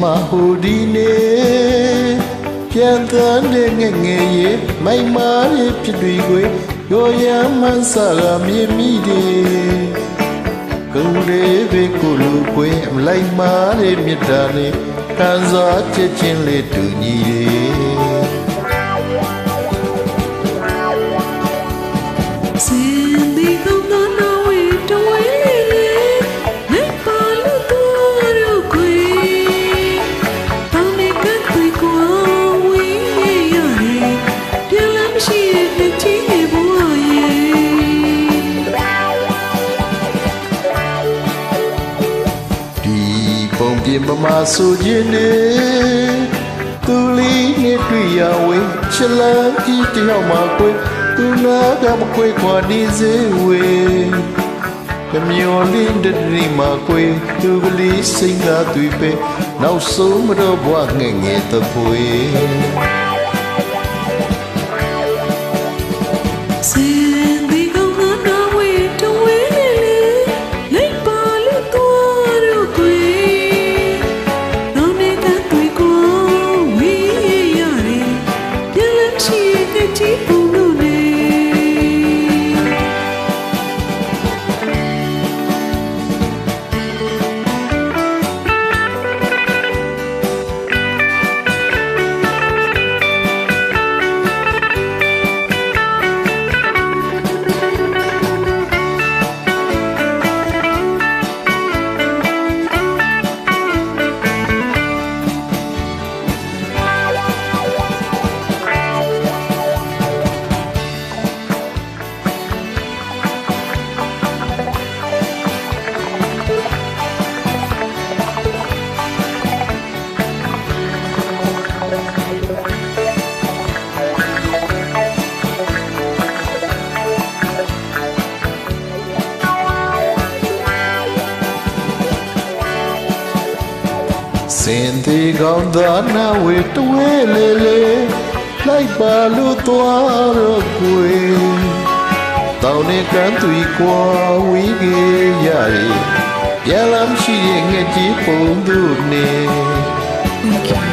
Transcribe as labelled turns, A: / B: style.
A: မဟူဒီနေပြန်သန်းတဲ့ငယ်ငယ်ရဲ့မိုင်မားရဲ့ဖြစ်တွေကိုရောရမ်းမှန်းစာကမြင်မိတယ်ကူရေဘေကိုလူကွေအမလိုက်မားတဲ့မြတ်တာနဲ့ခံစားချက်ချင်းလေးတူညီတယ်
B: ပုံပြ
A: င်ပမာဆိုခြင်းနဲ့သူလေးနဲ့တွေ့ရဝေးချလန်းကြီးတယောက်မှာကွယ်သူနာကမခွေခွာဒီစေဝေးကမျောလင်းတဲ့ဒီမှာကွယ်သူကလေးစိတ်သာတွေ့ပဲနောက်ဆုံးမတော့ဘွားငယ်ငယ်တပွေ စင်သေးကောင်းသာနာဝေတဝဲလေလေလိုက်ပါလို့သွားတော့ကွယ်တောင်းနေကန်းသူကွာဝီးကြီးရည်ပြန်လာမရှိရဲ့ငှက်ကြီးပုံသူနေ
B: Thank you.